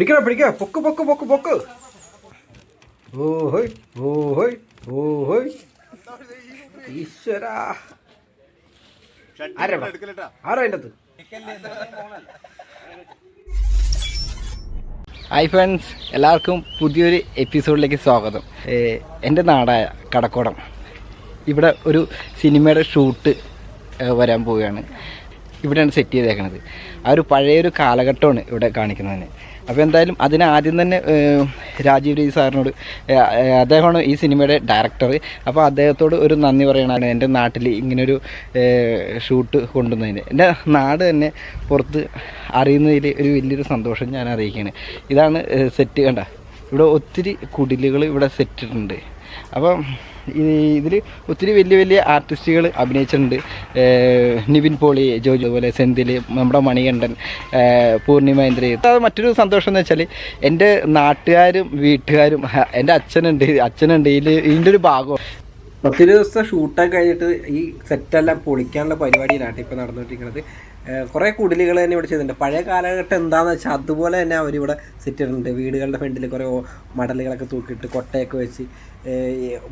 പിടിക്കണം പിടിക്കാം പൊക്ക് പൊക്ക് പൊക്ക് പൊക്ക്. ഓഹോയ് ഓഹോയ് ഓഹോയ് ഈശ്വരാ. ആരാ ആരാ അതിന്റെ അകത്ത്? ഹായ് ഫ്രണ്ട്സ് എല്ലാവർക്കും പുതിയൊരു എപ്പിസോഡിലേക്ക് സ്വാഗതം. എന്റെ നാടായ കടക്കോടം. ഇവിടെ ഒരു സിനിമയുടെ ഷൂട്ട് വരാൻ പോവുകയാണ്. ഇവിടെയാണ് സെറ്റ് ചെയ്തേക്കണത്. ആ ഒരു പഴയൊരു കാലഘട്ടമാണ് ഇവിടെ കാണിക്കുന്നതിന്. അപ്പോൾ എന്തായാലും അതിന് ആദ്യം തന്നെ രാജീവ് രവി സാറിനോട് അദ്ദേഹമാണ് ഈ സിനിമയുടെ ഡയറക്ടർ അപ്പോൾ അദ്ദേഹത്തോട് ഒരു നന്ദി പറയണമാണ് എന്റെ നാട്ടിൽ ഇങ്ങനൊരു ഷൂട്ട് കൊണ്ടുവന്നതിന്. എന്റെ നാട് തന്നെ പുറത്ത് അറിയുന്നതിൽ ഒരു വലിയൊരു സന്തോഷം ഞാൻ അറിയിക്കുകയാണ്. ഇതാണ് സെറ്റ് കണ്ട. ഇവിടെ ഒത്തിരി കുടിലുകൾ ഇവിടെ സെറ്റിട്ടുണ്ട് അപ്പം ഇതിൽ ഒത്തിരി വലിയ വലിയ ആർട്ടിസ്റ്റുകൾ അഭിനയിച്ചിട്ടുണ്ട്. നിവിൻ പോളി ജോജു അതുപോലെ സെന്തിൽ നമ്മുടെ മണികണ്ഠൻ പൂർണിമ ഇന്ദ്രി അത് മറ്റൊരു സന്തോഷം എന്ന് വെച്ചാൽ എന്റെ നാട്ടുകാരും വീട്ടുകാരും എന്റെ അച്ഛനുണ്ട്. അച്ഛനുണ്ട്. ഇതിൽ ഇതിന്റെ ഒരു ഭാഗം. പത്ത് ദിവസത്തെ ഷൂട്ടൊക്കെ കഴിഞ്ഞിട്ട് ഈ സെറ്റെല്ലാം പൊളിക്കാനുള്ള പരിപാടിയിലാണ് ഇപ്പോൾ നടന്നുകൊണ്ടിരിക്കുന്നത്. കുറേ കുടിലുകൾ തന്നെ ഇവിടെ ചെയ്തിട്ടുണ്ട്. പഴയ കാലഘട്ടം എന്താണെന്ന് വെച്ചാൽ അതുപോലെ തന്നെ അവരിവിടെ സെറ്റ് ചെയ്തിട്ടുണ്ട് വീടുകളുടെ ഫ്രണ്ടിൽ കുറേ മടലുകളൊക്കെ തൂക്കിയിട്ട് കൊട്ടയൊക്കെ വെച്ച്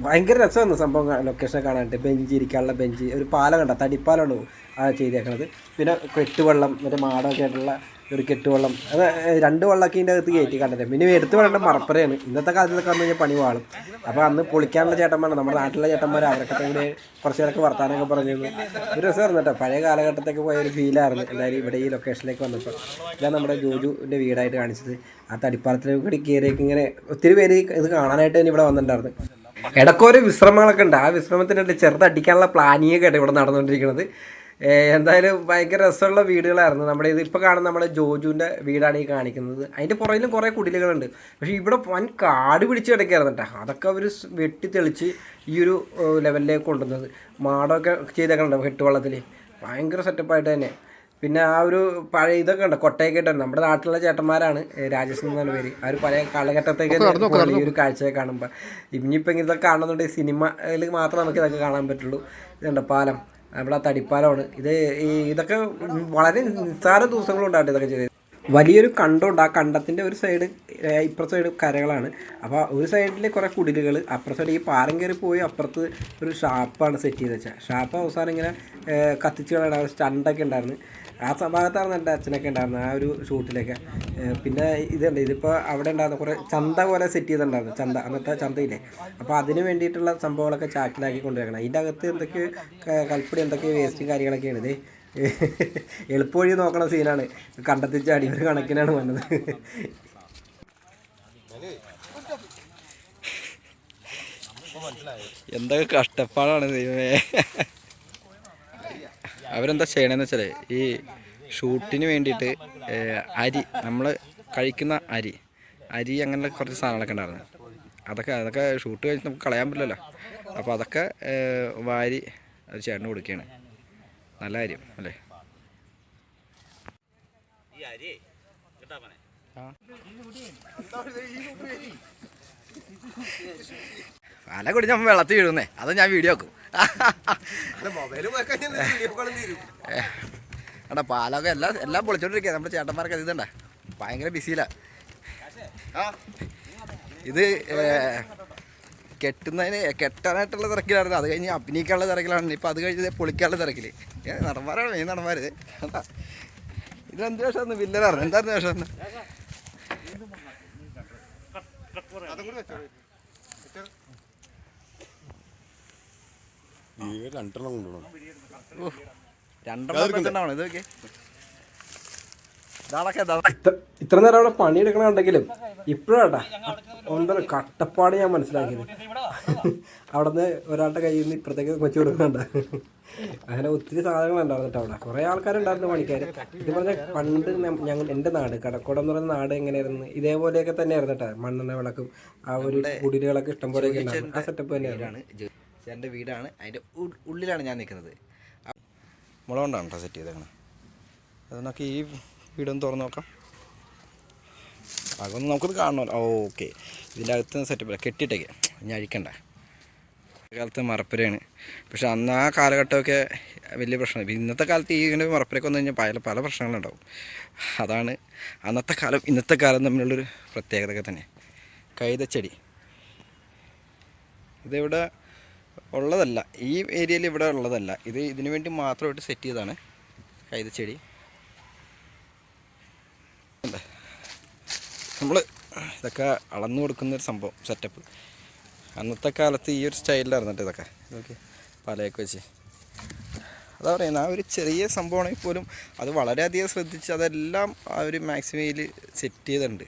ഭയങ്കര രസമാണ് സംഭവം ലൊക്കേഷൻ കാണാനായിട്ട്. ബെഞ്ച് ഇരിക്കാനുള്ള ബെഞ്ച് ഒരു പാലം കണ്ട? തടിപ്പാലാണ് ആ ചെയ്തേക്കണത്. പിന്നെ കെട്ടുവെള്ളം മറ്റേ മാടമൊക്കെ ആയിട്ടുള്ള ഒരു കെട്ടുവെള്ളം. അത് രണ്ട് വെള്ളമൊക്കെ ഇതിന്റെ അകത്ത് കയറ്റി കണ്ടിട്ട് പിന്നെ എടുത്ത് വേണ്ട മറപ്പറയാണ് ഇന്നത്തെ കാലത്തൊക്കെ വന്നു കഴിഞ്ഞാൽ പണി വാളും. അപ്പോൾ അന്ന് പൊളിക്കാനുള്ള ചേട്ടന്മാരാണ്. നമ്മുടെ നാട്ടിലെ ചേട്ടന്മാർ അവരൊക്കെ തന്നെ കുറച്ച് പേരൊക്കെ വർത്താനൊക്കെ പറഞ്ഞിരുന്നു. ഒരു രസമായിരുന്നു കേട്ടോ. പഴയ കാലഘട്ടത്തൊക്കെ പോയ ഒരു ഫീലായിരുന്നു എന്തായാലും ഇവിടെ ഈ ലൊക്കേഷനിലേക്ക് വന്നപ്പോൾ ഇതാണ് നമ്മുടെ ജോജുവിന്റെ വീടായിട്ട് കാണിച്ചത്. ആ തടിപ്പാലത്തിലേക്ക് കയറിയൊക്കെ ഇങ്ങനെ ഒത്തിരി പേര് ഇത് കാണാനായിട്ട് തന്നെ ഇവിടെ വന്നിട്ടുണ്ടായിരുന്നു. ഇടയ്ക്കൊരു വിശ്രമങ്ങളൊക്കെ ഉണ്ട്. ആ വിശ്രമത്തിനിടയിൽ ചെറുതടിക്കാനുള്ള പ്ലാനിങ് ആയിട്ട് ഇവിടെ നടന്നുകൊണ്ടിരിക്കുന്നത്. എന്തായാലും ഭയങ്കര രസമുള്ള വീടുകളായിരുന്നു. നമ്മുടെ ഇത് ഇപ്പോൾ കാണുന്ന നമ്മുടെ ജോജുവിന്റെ വീടാണ് ഈ കാണിക്കുന്നത്. അതിന്റെ പുറകിലും കുറേ കുടിലുകളുണ്ട്. പക്ഷേ ഇവിടെ വൻ കാട് പിടിച്ച് കിടക്കുകയായിരുന്നു കേട്ടോ. അതൊക്കെ അവർ വെട്ടി തെളിച്ച് ഈ ഒരു ലെവലിലേക്ക് കൊണ്ടുവന്നത്. മാടമൊക്കെ ചെയ്തേക്കണുണ്ട് കെട്ടുവള്ളത്തിൽ ഭയങ്കര സെറ്റപ്പായിട്ട് തന്നെ. പിന്നെ ആ ഒരു പഴയ ഇതൊക്കെ ഉണ്ട് കൊട്ടയൊക്കെ ഇട്ടുണ്ട് നമ്മുടെ നാട്ടിലുള്ള ചേട്ടന്മാരാണ് രാജേഷ് എന്നാണ് പേര്. ആ ഒരു പഴയ കാലഘട്ടത്തേക്ക് ഈ ഒരു കാഴ്ചയെ കാണുമ്പോൾ ഇനിയിപ്പോൾ ഇതൊക്കെ കാണുന്നുണ്ടെങ്കിൽ സിനിമയിൽ മാത്രമേ നമുക്ക് ഇതൊക്കെ കാണാൻ പറ്റുള്ളൂ. ഇതുണ്ട് പാലം. നമ്മുടെ ആ തടിപ്പാലമാണ്. ഇത് ഈ ഇതൊക്കെ വളരെ നിസ്സാര ദിവസങ്ങളുണ്ടായിട്ട് ഇതൊക്കെ ചെയ്തത് വലിയൊരു കണ്ടമുണ്ട് ആ കണ്ടത്തിന്റെ ഒരു സൈഡ് ഇപ്പുറത്തെ സൈഡ് കരകളാണ്. അപ്പോൾ ഒരു സൈഡിൽ കുറേ കുടിലുകൾ അപ്പുറത്തെ സൈഡ് ഈ പാലം കയറി പോയി അപ്പുറത്ത് ഒരു ഷാപ്പാണ് സെറ്റ് ചെയ്ത് വെച്ചാൽ ഷാപ്പ് അവസാനം ഇങ്ങനെ കത്തിച്ച് കളയണ സ്റ്റണ്ടൊക്കെ ഉണ്ടായിരുന്നു. ആ സഭാഗത്താണ് ഭാഗത്താണ് എന്റെ അച്ഛനൊക്കെ ഉണ്ടായിരുന്നത് ആ ഒരു ഷൂട്ടിലൊക്കെ പിന്നെ ഇതുണ്ട് ഇതിപ്പോൾ അവിടെ ഉണ്ടായിരുന്ന കുറേ ചന്ത പോലെ സെറ്റ് ചെയ്തിട്ടുണ്ടായിരുന്നു ചന്ത അന്നത്തെ ചന്തയില്ലേ. അപ്പോൾ അതിന് വേണ്ടിയിട്ടുള്ള സംഭവങ്ങളൊക്കെ ചാക്കിലാക്കി കൊണ്ടുവരണം. അതിന്റെ അകത്ത് എന്തൊക്കെ കൽപ്പടി എന്തൊക്കെ വേസ്റ്റ് കാര്യങ്ങളൊക്കെയാണ് ഇത്. എളുപ്പവഴി നോക്കണ സീനാണ്. കണ്ടെത്തി ചാടി കണക്കിനാണ് വന്നത്. എന്തൊക്കെ കഷ്ടപ്പാടാണ് ദൈവമേ. അവരെന്താ ചെയ്യണമെന്ന് വെച്ചാൽ ഈ ഷൂട്ടിന് വേണ്ടിയിട്ട് അരി നമ്മൾ കഴിക്കുന്ന അരി അരി അങ്ങനെ കുറച്ച് സാധനങ്ങളൊക്കെ ഉണ്ടായിരുന്നു. അതൊക്കെ അതൊക്കെ ഷൂട്ട് കഴിഞ്ഞ് നമുക്ക് കളയാൻ പറ്റില്ലല്ലോ. അപ്പോൾ അതൊക്കെ വാരി അത് ചേട്ടന് കൊടുക്കുകയാണ്. നല്ല കാര്യം അല്ലേ? അല പാല കുടി ഞാൻ വെള്ളത്തിൽ വീഴുന്നേ. അത് ഞാൻ വീഡിയോ ആക്കും എടാ പാലൊക്കെ എല്ലാം എല്ലാം പൊളിച്ചോണ്ടിരിക്കുക നമ്മുടെ ചേട്ടന്മാരൊക്കെ ഇതണ്ട ഭയങ്കര ബിസിയിലാ ഇത് കെട്ടുന്നതിന് കെട്ടാനായിട്ടുള്ള തിരക്കിലായിരുന്നു. അത് കഴിഞ്ഞ് അഭിനയിക്കാനുള്ള തിരക്കിലാണ്. ഇപ്പം അത് കഴിഞ്ഞ് പൊളിക്കാനുള്ള തിരക്കിൽ നടന്മാരാണ് മെയിൻ നടന്മാർ ഇതെന്ത് ഇതിലെന്ത് വേഷമായിരുന്നു വില്ലനായിരുന്നു എന്തായിരുന്നു വേഷം രണ്ടെണ്ണം കൊണ്ടുപോകണം. രണ്ടെണ്ണം വെച്ചിട്ടുണ്ടാവണം ഇത് നോക്കിയേ. ഇതാളൊക്കെ ഇതാ. ഇത്ര നേരം അവിടെ പണിയെടുക്കണുണ്ടെങ്കിലും ഇപ്പോഴാട്ടാ ഒന്നര കട്ടപ്പാട് ഞാൻ മനസ്സിലാക്കിയത്. അവിടെ നിന്ന് ഒരാളുടെ കയ്യിൽ നിന്ന് ഇപ്പുറത്തേക്ക് വെച്ച് കൊടുക്കുന്നുണ്ട്. അങ്ങനെ ഒത്തിരി സാധനങ്ങളുണ്ടായിരുന്നു ഉണ്ടായിരുന്നിട്ട് അവിടെ. കുറേ ആൾക്കാരുണ്ടായിരുന്നു പണിക്കാർ ഇത് പറഞ്ഞ പണ്ട് ഞങ്ങൾ എന്റെ നാട് കടക്കോടം എന്ന് പറയുന്ന നാട് എങ്ങനെയായിരുന്നു? ഇതേപോലെയൊക്കെ തന്നെയായിരുന്നു കേട്ടോ. മണ്ണെണ്ണ വിളക്കും ആ ഒരു കുടിലുകളൊക്കെ ഇഷ്ടം പോലെ ഉണ്ടായിരുന്നു. ആ സെറ്റപ്പ് തന്നെയായിരുന്നു. എന്റെ വീടാണ്. അതിന്റെ ഉള്ളിലാണ് ഞാൻ നിൽക്കുന്നത്. മുളകൊണ്ടാണ് കേട്ടോ സെറ്റ് ചെയ്തേക്കണേ. അത് നോക്കി ഈ വീടൊന്ന് തുറന്നു നോക്കാം. അതൊന്ന് നമുക്കത് കാണണം. ഓക്കെ. ഇതിന്റെ അകത്ത് സെറ്റപ്പ് കെട്ടിയിട്ടേക്ക്. ഇനി അഴിക്കണ്ട. കാലത്ത് മറപ്പുരയാണ്. പക്ഷെ അന്ന് ആ കാലഘട്ടമൊക്കെ വലിയ പ്രശ്നമാണ്. ഇന്നത്തെ കാലത്ത് ഈ ഇങ്ങനെ മറപ്പുരയൊക്കെ വന്നു കഴിഞ്ഞാൽ പല പല പ്രശ്നങ്ങളുണ്ടാവും അതാണ് അന്നത്തെ കാലം ഇന്നത്തെ കാലം തമ്മിലുള്ളൊരു പ്രത്യേകത തന്നെ. കൈതച്ചെടി. ഇതിവിടെ ഉള്ളതല്ല. ഈ ഏരിയയിൽ ഇവിടെ ഉള്ളതല്ല. ഇത് ഇതിനു വേണ്ടി മാത്രമായിട്ട് സെറ്റ് ചെയ്തതാണ് കൈതച്ചെടി. നമ്മൾ ഇതൊക്കെ അളന്നു കൊടുക്കുന്ന ഒരു സംഭവം സെറ്റപ്പ് അന്നത്തെ കാലത്ത് ഈ ഒരു സ്റ്റൈലിലായിരുന്നു ഇതൊക്കെ. ഓക്കെ പലയൊക്കെ വെച്ച്. അതാ പറയുന്നത് ആ ഒരു ചെറിയ സംഭവമാണെങ്കിൽ പോലും അത് വളരെയധികം ശ്രദ്ധിച്ച് അതെല്ലാം ആ ഒരു മാക്സിമയിൽ സെറ്റ് ചെയ്തിട്ടുണ്ട്.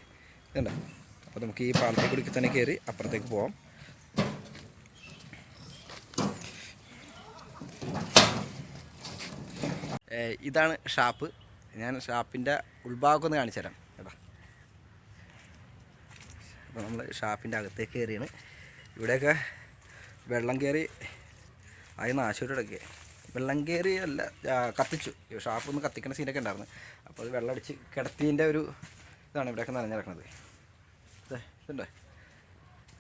അപ്പോൾ നമുക്ക് ഈ പാലത്തെ കൂടി തന്നെ കയറി അപ്പുറത്തേക്ക് പോവാം. ഇതാണ് ഷാപ്പ്. ഞാൻ ഷാപ്പിന്റെ ഉൾഭാഗം ഒന്ന് കാണിച്ചു തരാം കേട്ടോ അപ്പോൾ നമ്മൾ ഷാപ്പിന്റെ അകത്തേക്ക് കയറിയാണ്. ഇവിടെയൊക്കെ വെള്ളം കയറി ആയി നാശൂരടക്കെ. വെള്ളം കയറി അല്ല കത്തിച്ചു. ഈ ഷാപ്പ് ഒന്ന് കത്തിക്കുന്ന സീനൊക്കെ ഉണ്ടായിരുന്നു. അപ്പോൾ അത് വെള്ളം അടിച്ച് കിടത്തിന്റെ ഒരു ഇതാണ് ഇവിടെയൊക്കെ നനഞ്ഞു കിടക്കുന്നത് ഇതുണ്ടോ?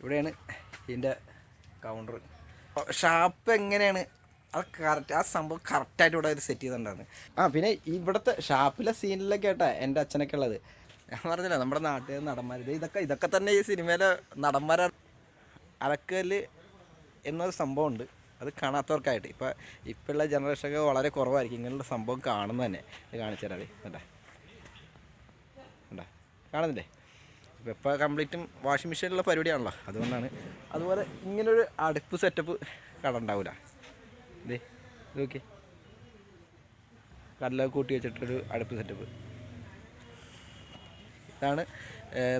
ഇവിടെയാണ് ഇതിന്റെ കൗണ്ടർ ഷാപ്പ് എങ്ങനെയാണ്? അത് കറക്റ്റ് ആ സംഭവം കറക്റ്റായിട്ട് ഇവിടെ സെറ്റ് ചെയ്തിട്ടുണ്ടായിരുന്നു ആ പിന്നെ ഇവിടുത്തെ ഷാപ്പിലെ സീനിലൊക്കെ ആയിട്ടാണ് എന്റെ അച്ഛനൊക്കെ ഉള്ളത്. ഞാൻ പറഞ്ഞില്ല നമ്മുടെ നാട്ടിൽ നടന്മാർ ഇത് ഇതൊക്കെ ഇതൊക്കെ തന്നെ ഈ സിനിമയിലെ നടന്മാരെ അലക്കൽ എന്നൊരു സംഭവം ഉണ്ട് അത് കാണാത്തവർക്കായിട്ട്. ഇപ്പം ഇപ്പോഴുള്ള ജനറേഷനൊക്കെ വളരെ കുറവായിരിക്കും. ഇങ്ങനെയുള്ള സംഭവം കാണുന്നത് തന്നെ. ഇത് കാണിച്ചു തരാം കണ്ടാ? കണ്ടാ? കാണുന്നില്ലേ? ഇപ്പം ഇപ്പോൾ കംപ്ലീറ്റും വാഷിംഗ് മെഷീനിലുള്ള പരിപാടിയാണല്ലോ. അതുകൊണ്ടാണ്. അതുപോലെ ഇങ്ങനൊരു അടുപ്പ് സെറ്റപ്പ് കട ഉണ്ടാവില്ല ഇതേ നോക്കി കല്ലൊക്കെ കൂട്ടി വെച്ചിട്ടൊരു അടുപ്പ് സെറ്റപ്പ്. ഇതാണ്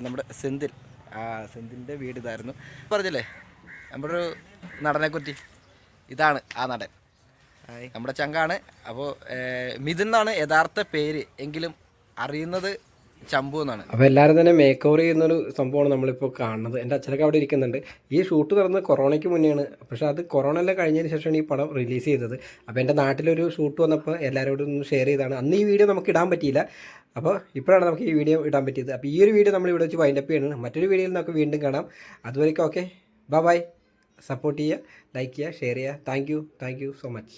നമ്മുടെ സെന്തിൽ. ആ സെന്തിന്റെ വീട് ഇതായിരുന്നു. പറഞ്ഞില്ലേ? നമ്മുടെ ഒരു നടനെക്കുറ്റി ഇതാണ് ആ നടൻ. നമ്മുടെ ചങ്കാണ്. അപ്പോൾ മിഥുൻ എന്നാണ് യഥാർത്ഥ പേര്. എങ്കിലും അറിയുന്നത് ചമ്പു എന്നാണ്. അപ്പോൾ എല്ലാവരും തന്നെ മേക്ക് ഓവർ ചെയ്യുന്നൊരു സംഭവമാണ് നമ്മളിപ്പോൾ കാണുന്നത്. എന്റെ അച്ഛനൊക്കെ അവിടെ ഇരിക്കുന്നുണ്ട്. ഈ ഷൂട്ട് നടന്നത് കൊറോണയ്ക്ക് മുന്നെയാണ്. പക്ഷേ അത് കൊറോണ എല്ലാം കഴിഞ്ഞതിന് ശേഷമാണ് ഈ പടം റിലീസ് ചെയ്തത്. അപ്പോൾ എന്റെ നാട്ടിലൊരു ഷൂട്ട് വന്നപ്പോൾ എല്ലാവരോടും ഒന്ന് ഷെയർ ചെയ്താണ്. അന്ന് ഈ വീഡിയോ നമുക്ക് ഇടാൻ പറ്റിയില്ല. അപ്പോൾ ഇപ്പോഴാണ് നമുക്ക് ഈ വീഡിയോ ഇടാൻ പറ്റിയത്. അപ്പോൾ ഈ ഒരു വീഡിയോ നമ്മൾ ഇവിടെ വെച്ച് വൈൻഡപ്പ് ചെയ്യണം മറ്റൊരു വീഡിയോയിൽ നമുക്ക് വീണ്ടും കാണാം. അതുവരെയൊക്കെ ഓക്കെ ബൈ ബൈ സപ്പോർട്ട് ചെയ്യുക ലൈക്ക് ചെയ്യുക ഷെയർ ചെയ്യുക. Thank you thank you so much